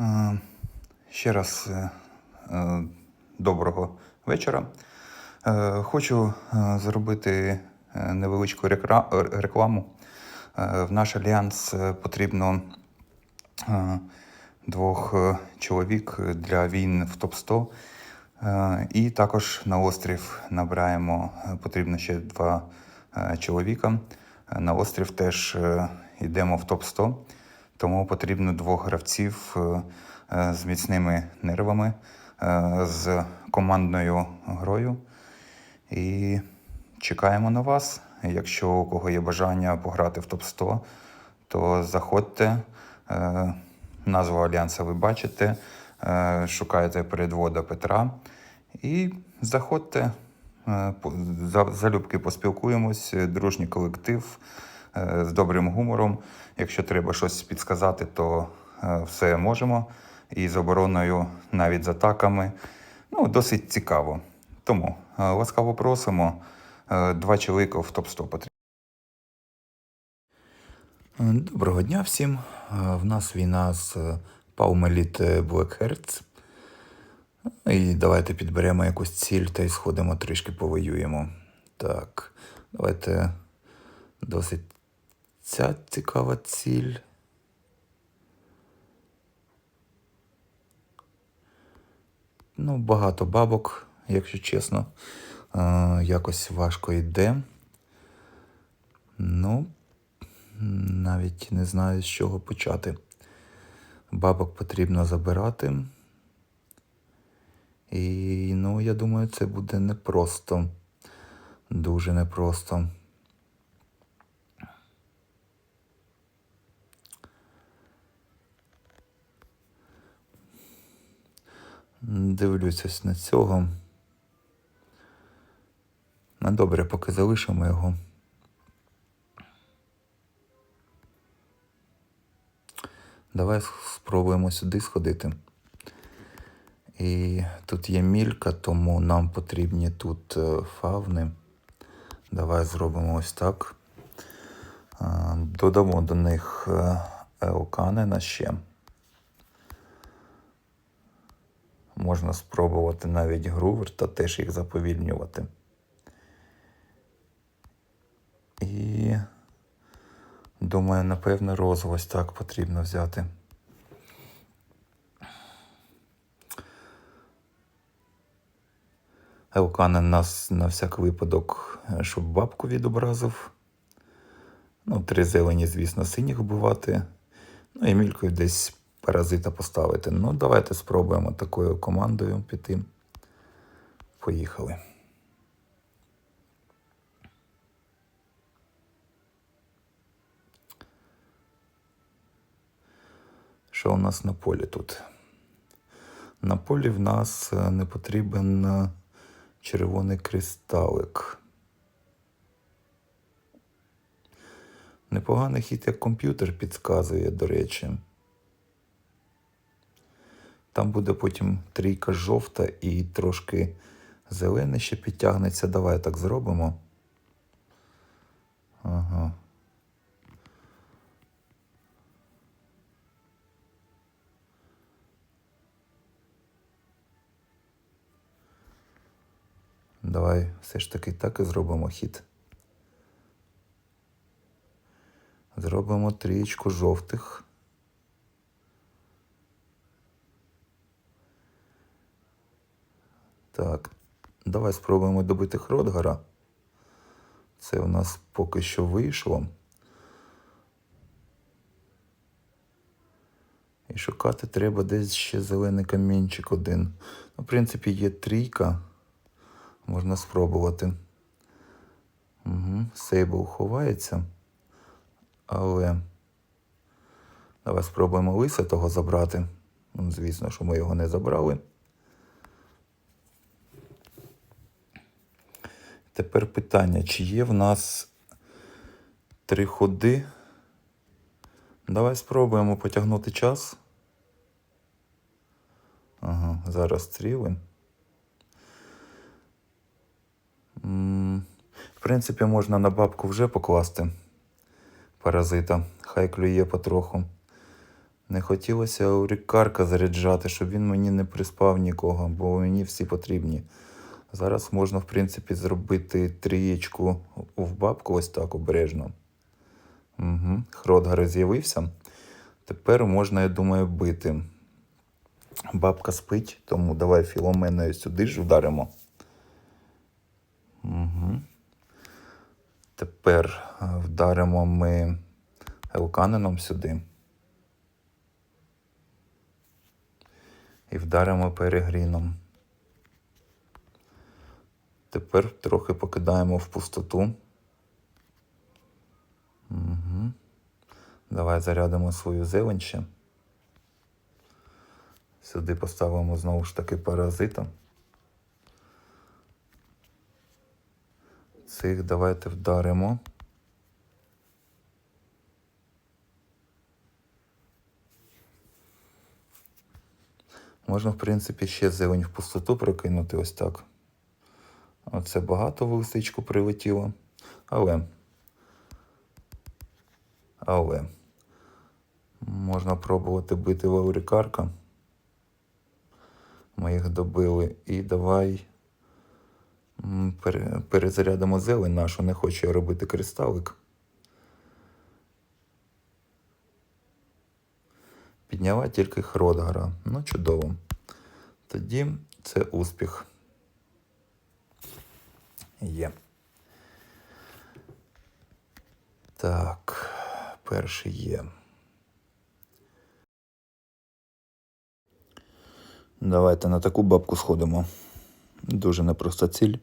Е, Ще раз е, е, доброго вечора. Хочу зробити невеличку рекламу. В наш альянс потрібно двох чоловік для війн в топ-100. Е, І також на острів набираємо потрібно ще два чоловіка. На острів теж йдемо в топ-100, тому потрібно двох гравців е, е, з міцними нервами, е, з командною грою. І чекаємо на вас. Якщо у кого є бажання пограти в топ-100, то заходьте. Назву Альянса ви бачите. Е, Шукайте передвода Петра і заходьте. Залюбки поспілкуємось, дружній колектив з добрим гумором. Якщо треба щось підсказати, то е, все можемо. І з обороною, навіть з атаками. Ну, досить цікаво. Тому е, ласкаво просимо. Е, Два чоловіка в топ-100 потрібно. Доброго дня всім. Е, В нас війна з Паумеліт Blackhearts. І давайте підберемо якусь ціль та й сходимо трішки повоюємо. Так, давайте досить ця цікава ціль. Ну, багато бабок, якщо чесно. Е, якось важко йде. Ну, навіть не знаю, з чого почати. Бабок потрібно забирати. І ну, я думаю, це буде непросто. Дуже непросто. Дивлюсь на цього. Ну, добре, поки залишимо його. Давай спробуємо сюди сходити. І тут є мілька, тому нам потрібні тут е, фавни. Давай зробимо ось так. Е, Додамо до них е, еоканена ще. Можна спробувати навіть грувер та теж їх заповільнювати. І думаю, напевно, розу так потрібно взяти. Елканен нас на всяк випадок, е, щоб бабку відобразив. Ну, три зелені, звісно, синіх вбивати. Ну і мількою десь паразита поставити. Ну, давайте спробуємо такою командою піти. Поїхали. Що у нас на полі тут? На полі в нас е, не потрібен е, червоний кристалик. Непоганий хід, як комп'ютер підказує, до речі. Там буде потім трійка жовта і трошки зелене ще підтягнеться. Давай так зробимо. Ага. Давай все ж таки так і зробимо хід. Зробимо трієчку жовтих. Так, давай спробуємо добити Хродгара. Це у нас поки що вийшло. І шукати треба десь ще зелений камінчик один. Ну, в принципі, є трійка. Можна спробувати. Угу. Сейбл ховається. Але давай спробуємо лиса того забрати. Ну, звісно, що ми його не забрали. Тепер питання, чи є в нас три ходи? Давай спробуємо потягнути час. Ага, зараз стріли. В принципі, можна на бабку вже покласти паразита. Хай клює потроху. Не хотілося аурікарка заряджати, щоб він мені не приспав нікого, бо мені всі потрібні. Зараз можна, в принципі, зробити трієчку в бабку ось так обережно. Угу. Хродгар з'явився. Тепер можна, я думаю, бити. Бабка спить, тому давай філоменою сюди ж вдаримо. Угу. Тепер е, вдаримо ми елканином сюди. І вдаримо перегріном. Тепер трохи покидаємо в пустоту. Угу. Давай зарядимо свою зелень ще. Сюди поставимо знову ж таки паразита. Цих давайте вдаримо. Можна, в принципі, ще зелень в пустоту прокинути ось так. Оце багато в лисичку прилетіло. Але. Але. Можна пробувати бити Лаурікарка. Ми їх добили. І давай перезарядимо зелень нашу. Не хочу я робити кристалик. Підняла тільки Хродгара. Ну, чудово. Тоді це успіх. Є. Так, перший є. Давайте на таку бабку сходимо. Дуже непроста ціль.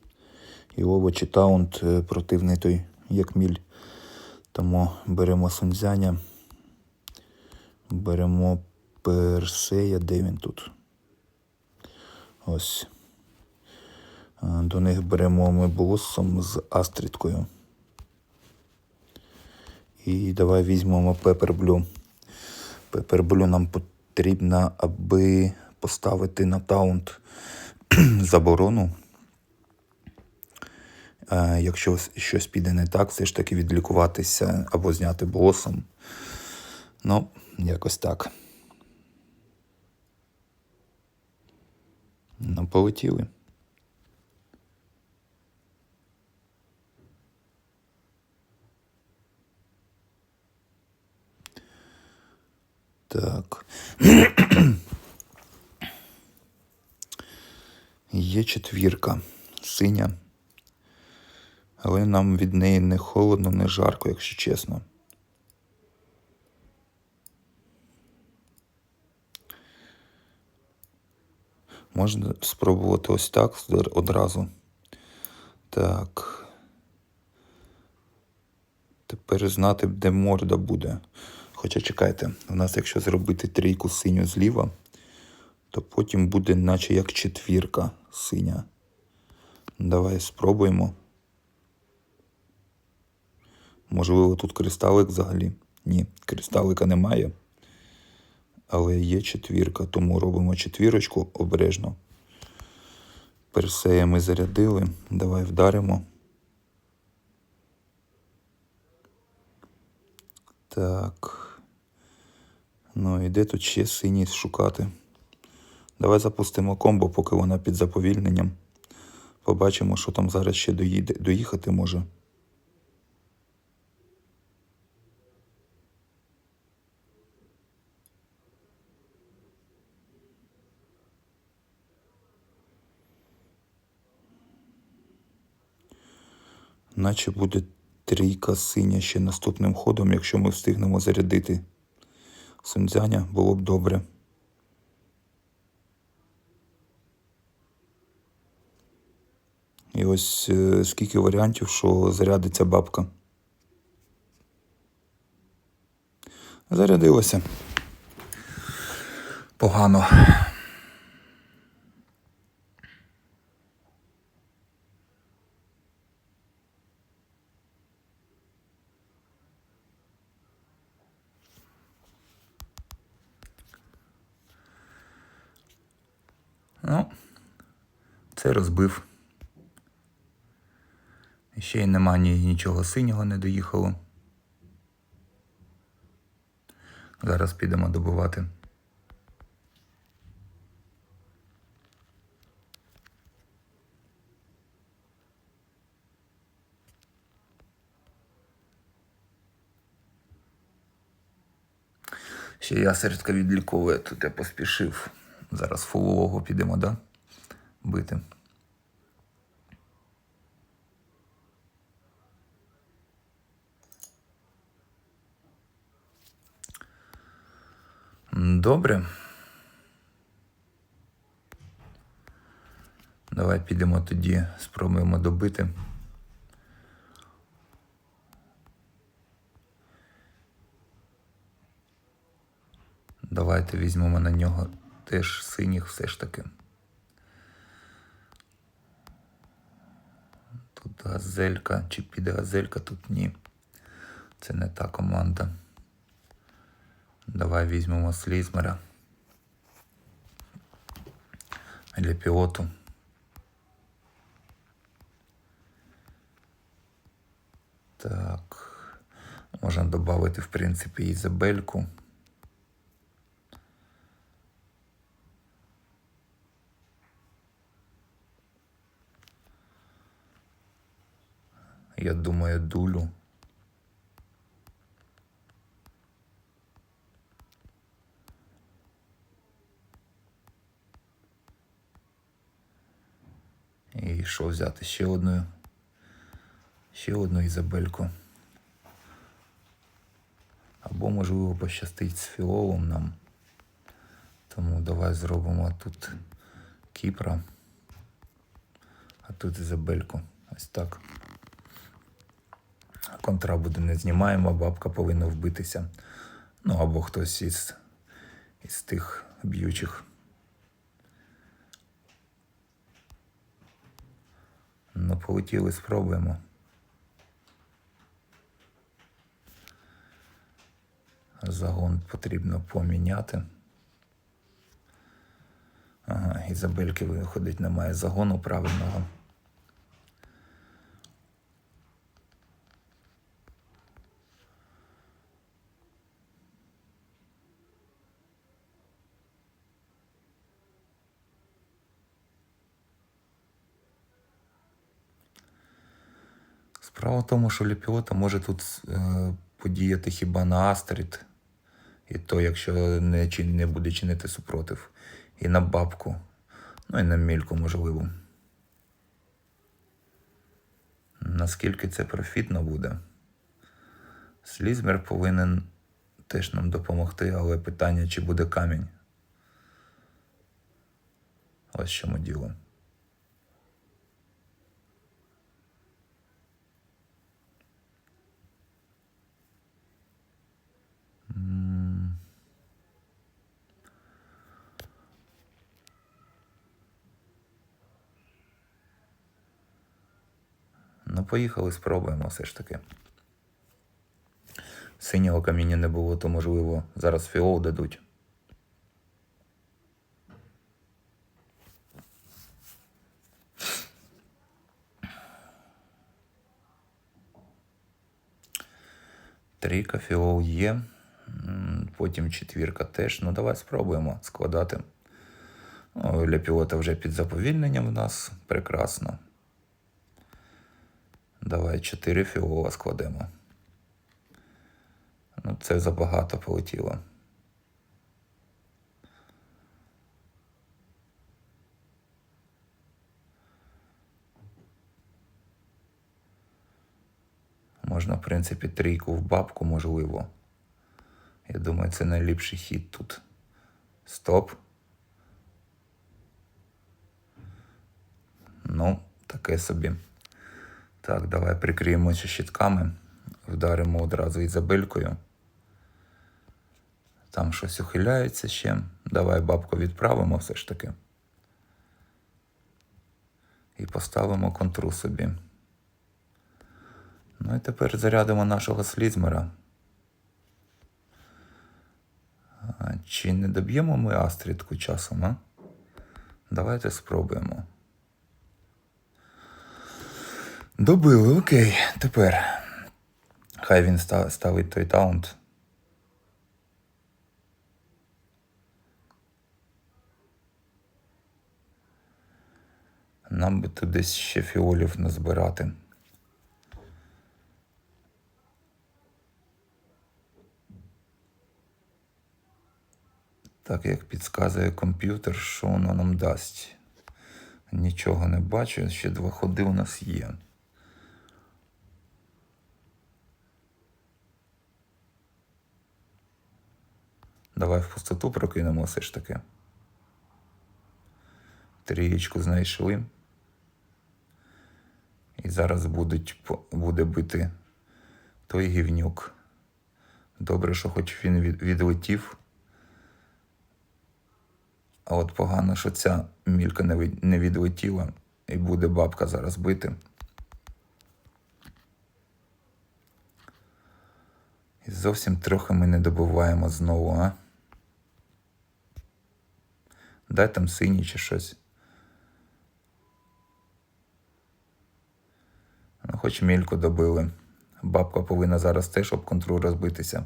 І овочі таунт е, противний той, як міль. Тому беремо сунзяня. Беремо персея, де він тут? Ось. До них беремо ми блоссом з астрідкою. І давай візьмемо пеперблю. Пеперблю нам потрібно, аби поставити на таунт заборону. Е, Якщо щось піде не так, все ж таки відлікуватися або зняти блосом. Ну, якось так. Ну, полетіли. Так. Є четвірка синя. Але нам від неї не холодно, не жарко, якщо чесно. Можна спробувати ось так одразу. Так. Тепер знати, де морда буде. Хоча чекайте, у нас якщо зробити трійку синю зліва, то потім буде наче як четвірка синя. Давай спробуємо. Можливо, тут кристалик взагалі. Ні, кристалика немає. Але є четвірка, тому робимо четвірочку обережно. Персея ми зарядили. Давай вдаримо. Так. Ну і де тут ще синій шукати? Давай запустимо комбо, поки вона під заповільненням. Побачимо, що там зараз ще доїде, доїхати може. Наче буде трійка синя ще наступним ходом, якщо ми встигнемо зарядити Сунцзяня, було б добре. І ось е, скільки варіантів, що зарядиться бабка. Зарядилося. Погано. Ну, це розбив. Ще й нема ні, нічого синього не доїхало. Зараз підемо добувати. Ще ясерська відліковує, тут я поспішив. Зараз фулового підемо, да? Бити. Добре. Давай підемо тоді, спробуємо добити. Давайте візьмемо на нього теж синіх все ж таки. Тут газелька, чи піде газелька, тут ні. Це не та команда. Давай візьмемо слізмера. Для пілоту. Так. Можна додати, в принципі, Ізабельку. Я думаю, дулю. І що взяти? Ще одну. Ще одну Ізабельку. Або, можливо, пощастить з фіолом нам. Тому давай зробимо тут Кіпра. А тут Ізабельку. Ось так. Контрабуду не знімаємо, бабка повинна вбитися. Ну або хтось із, із тих б'ючих. Ну, полетіли, спробуємо. Загон потрібно поміняти. Ага, Ізабельки виходить, немає загону правильного. Справа в тому, що Ліпіота може тут е, подіяти хіба на Астрід, і то, якщо не, не буде чинити супротив, і на бабку, ну і на мільку, можливо. Наскільки це профітно буде? Слізмер повинен теж нам допомогти, але питання, чи буде камінь. Ось чому діло. Ну, поїхали, спробуємо все ж таки. Синього каміння не було, то можливо зараз фіол дадуть. Трійка фіол є. Потім четвірка теж. Ну, давай спробуємо складати. Для пілота вже під заповільненням в нас. Прекрасно. Давай 4 фіола складемо. Ну, це забагато полетіло. Можна, в принципі, трійку в бабку, можливо. Я думаю, це найліпший хід тут. Стоп. Ну, таке собі. Так, давай прикриємося щитками. Вдаримо одразу Ізабелькою. Там щось ухиляється ще. Давай бабку відправимо все ж таки. І поставимо контру собі. Ну і тепер зарядимо нашого слізмера. Чи не доб'ємо ми астрідку часом, а? Давайте спробуємо. Добили, окей, тепер. Хай він ставить той таунт. Нам би тут десь ще фіолів назбирати. Так як підказує комп'ютер, що воно нам дасть. Нічого не бачу, ще два ходи у нас є. Давай в пустоту прокинемо все ж таки. Трієчку знайшли. І зараз будуть, буде бити той гівнюк. Добре, що хоч він від, відлетів. А от погано, що ця мілька не, відлетіла, і буде бабка зараз бити. І зовсім трохи ми не добуваємо знову, а? Дай там синій чи щось. Ну, хоч мільку добили. Бабка повинна зараз теж об контру розбитися. М,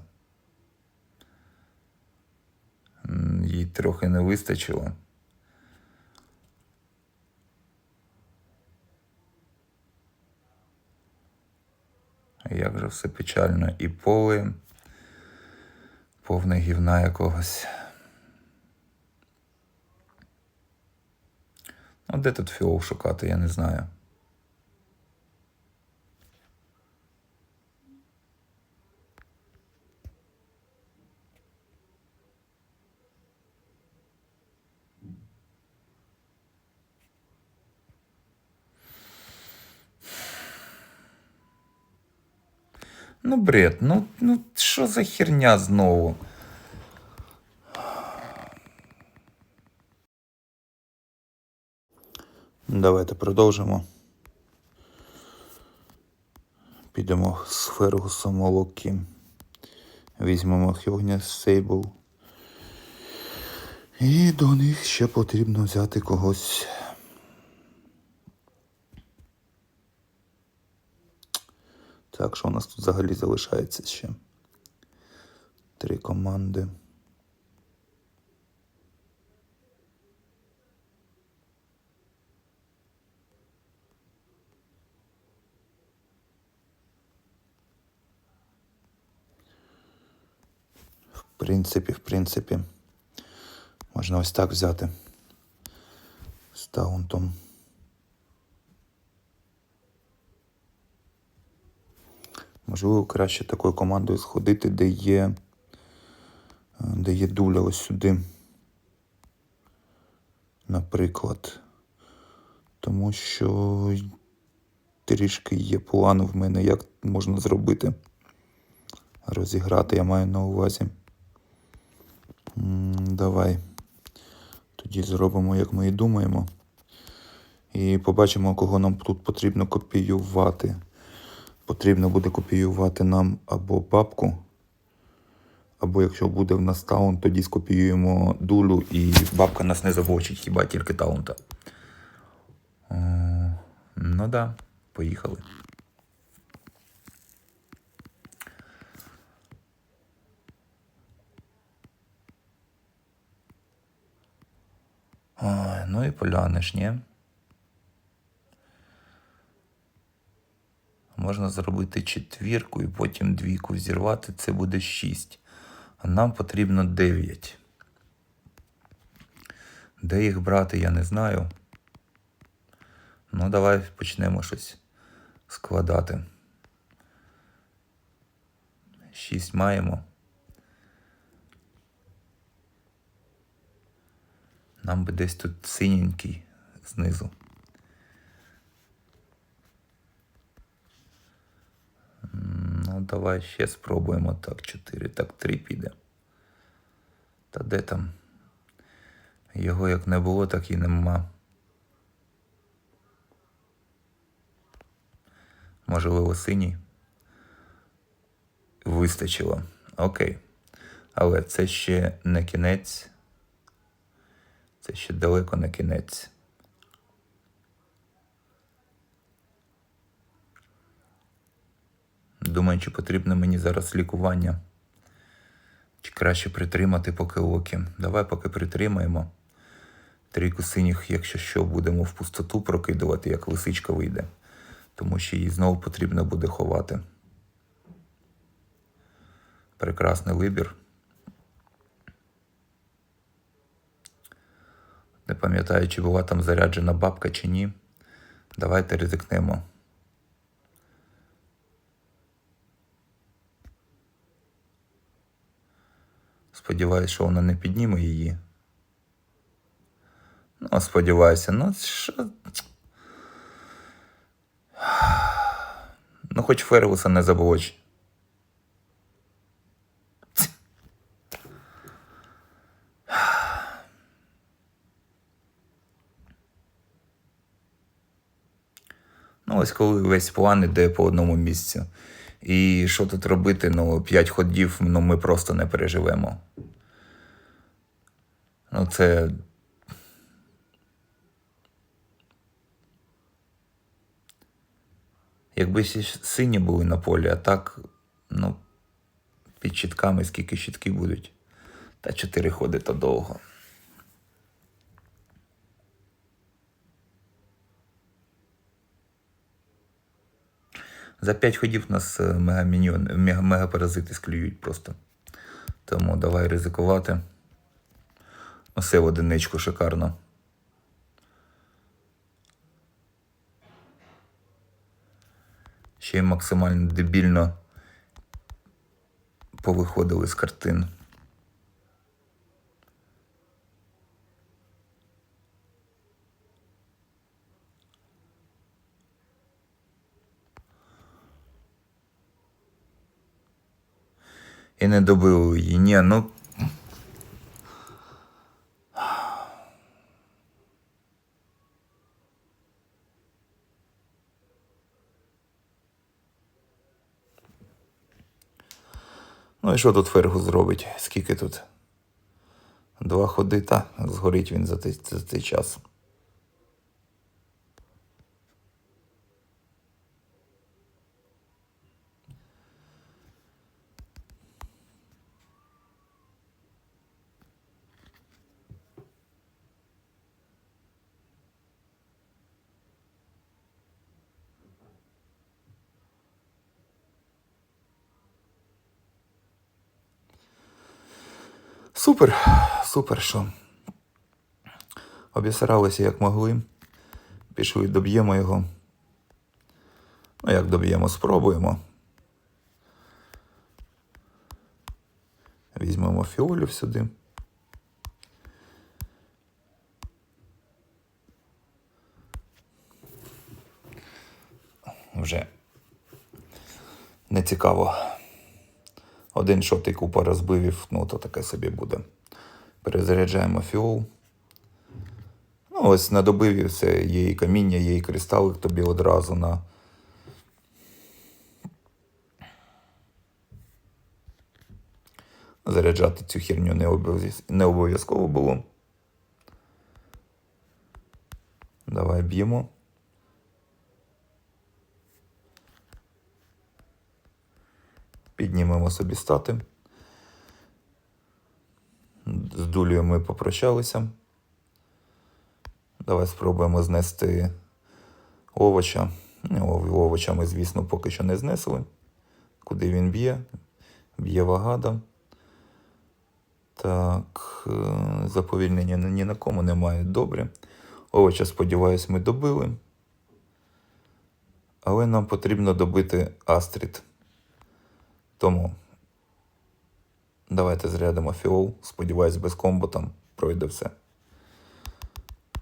Їй трохи не вистачило. Як же все печально. І поле повне гівна якогось. Ну, де тут фіол шукати, я не знаю. Ну, бред, ну, ну що за херня знову? Давайте продовжимо. Підемо з Фергусом Молокі. Візьмемо Хьогня Сейбл. І до них ще потрібно взяти когось. Так, що у нас тут взагалі залишається ще? Три команди. В принципі, в принципі, можна ось так взяти з таунтом. Можливо, краще такою командою сходити, де є, е, де є дуля ось сюди. Наприклад. Тому що трішки є план в мене, як можна зробити. Розіграти, я маю на увазі. Давай. Тоді зробимо, як ми і думаємо. І побачимо, кого нам тут потрібно копіювати. Потрібно буде копіювати нам або бабку, або якщо буде в нас таунт, тоді скопіюємо дулю і бабка нас не завочить, хіба тільки таунта. О, ну да, поїхали. Ну і поляниш, ні? Можна зробити четвірку і потім двійку зірвати, це буде 6. А нам потрібно 9. Де їх брати, я не знаю. Ну, давай почнемо щось складати. 6 маємо. Нам би десь тут синенький знизу. Ну, давай ще спробуємо. Так, 4, так, 3 піде. Та де там? Його як не було, так і нема. Можливо, синій. Вистачило. Окей. Але це ще не кінець. Це ще далеко не кінець. Думаю, чи потрібно мені зараз лікування. Чи краще притримати поки оки. Давай поки притримаємо. Трійку синіх, якщо що, будемо в пустоту прокидувати, як лисичка вийде. Тому що її знову потрібно буде ховати. Прекрасний вибір. Не пам'ятаю, чи була там заряджена бабка чи ні. Давайте ризикнемо. Сподіваюсь, що вона не підніме її. Ну, сподіваюся, ну що. Ну, хоч Фервуса не заблоч. Ну, ось коли весь план іде по одному місцю. І що тут робити? Ну, 5 ходів ну, ми просто не переживемо. Ну, це. Якби сині були на полі, а так, ну, під щитками скільки щитки будуть. Та чотири ходи то довго. За 5 ходів нас е, мегаміньйон, мега, мегапаразити склюють просто. Тому давай ризикувати. Осе в одиничку шикарно. Ще й максимально дебільно повиходили з картин. І не добили її. Ні, ну. Ну і що тут Фергус зробить? Скільки тут? Два ходи, та згорить він за цей, за цей час. Супер, супер, що. Обісралися як могли. Пішли, доб'ємо його. Ну, як доб'ємо, спробуємо. Візьмемо фіолів сюди. Вже не цікаво. Один шотик купа розбивів, ну то таке собі буде. Перезаряджаємо фіол. Ну, ось на добиві все, є і каміння, є і кристалик тобі одразу на. Заряджати цю херню не обов'яз- не обов'язково було. Давай б'ємо. Піднімемо собі стати. З дулею ми попрощалися. Давай спробуємо знести овоча. Ну, Овоча ми, звісно, поки що не знесли. Куди він б'є? Б'є вагада. Так, е, заповільнення ні на кому немає. Добре. Овоча, сподіваюсь, ми добили. Але нам потрібно добити Астрід. Тому давайте зрядимо фіол. Сподіваюсь, без комбо там пройде все.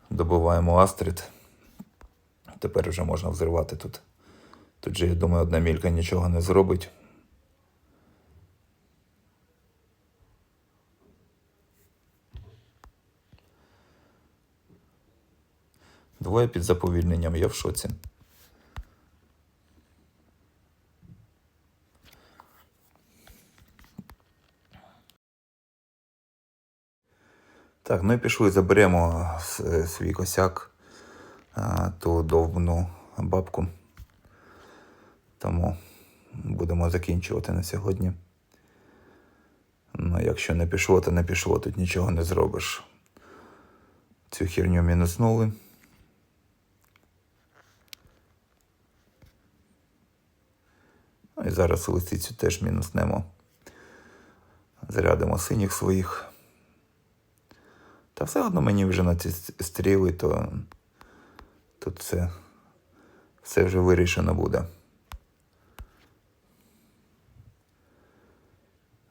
Добиваємо Астрід. Тепер вже можна взривати тут. Тут же, я думаю, одна мілька нічого не зробить. Двоє під заповільненням, я в шоці. Так, ну і пішли, заберемо свій косяк, ту довбну бабку. Тому будемо закінчувати на сьогодні. Ну, якщо не пішло, то не пішло, тут нічого не зробиш. Цю херню мінуснули. Ну і зараз лисицю теж мінуснемо. Зарядимо синіх своїх. Та все одно мені вже на ці стріли, то тут все, все вже вирішено буде.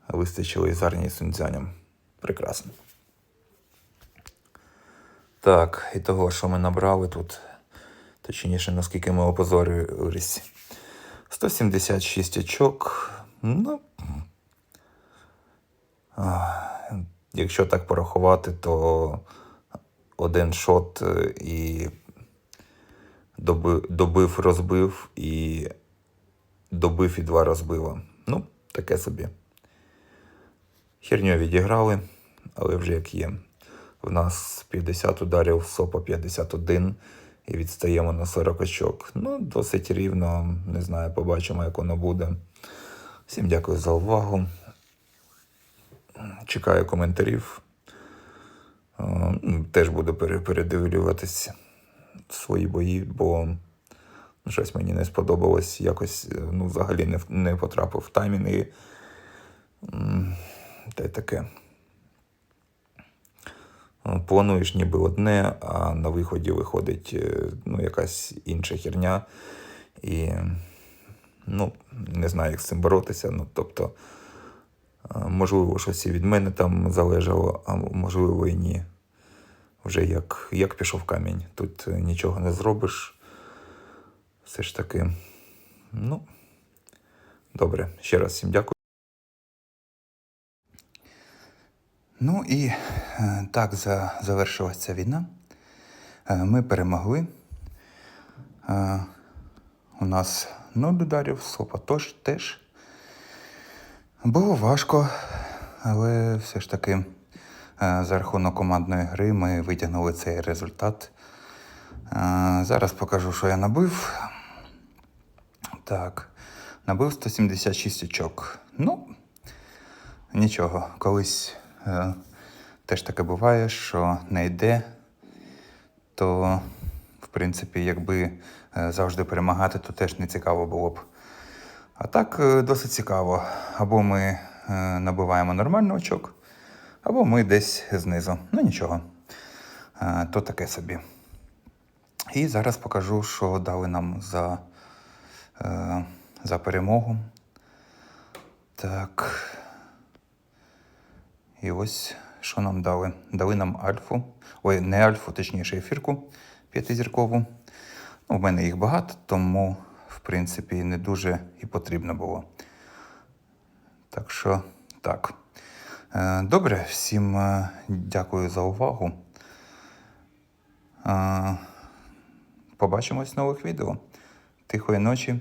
Вистачило і зарні сунцяням. Прекрасно. Так, і того, що ми набрали тут, точніше, наскільки ми опозорились. 176 очок. Ну. Якщо так порахувати, то один шот е, і доби, добив, розбив, і добив і два розбива. Ну, таке собі. Херню відіграли, але вже як є. В нас 50 ударів, СОПа 51 і відстаємо на 40 очок. Ну, досить рівно, не знаю, побачимо, як воно буде. Всім дякую за увагу. Чекаю коментарів. Е, ну, Теж буду пере- передивлюватись свої бої, бо ну, щось мені не сподобалось. Якось е, ну, взагалі не, не потрапив в таймінги. М, Та й таке. Е, Плануєш ніби одне, а на виході виходить ну, якась інша херня. І ну, не знаю, як з цим боротися. Ну, тобто, можливо, щось і від мене там залежало, а можливо і ні. Вже як, як пішов камінь. Тут е, нічого не зробиш. Все ж таки. Ну, добре, ще раз всім дякую. Ну і е, так завершилася ця війна. Е, Ми перемогли. У нас нуль ударів, СОПа теж. Було важко, але все ж таки е, за рахунок командної гри ми витягнули цей результат. Е, Зараз покажу, що я набив. Так, набив 176 очок. Ну, Нічого, колись е, теж таке буває, що не йде, то, в принципі, якби завжди перемагати, то теж не цікаво було б. А так е, досить цікаво. Або ми е, набиваємо нормально очок, або ми десь знизу. Ну нічого. Е, то таке собі. І зараз покажу, що дали нам за, за перемогу. Так. І ось що нам дали. Дали нам альфу. Ой, не альфу, точніше, ефірку п'ятизіркову. Ну, в мене їх багато, тому, в принципі, не дуже і потрібно було. Так що, так. Е, Добре, всім е, дякую за увагу. Е, Побачимось в нових відео. Тихої ночі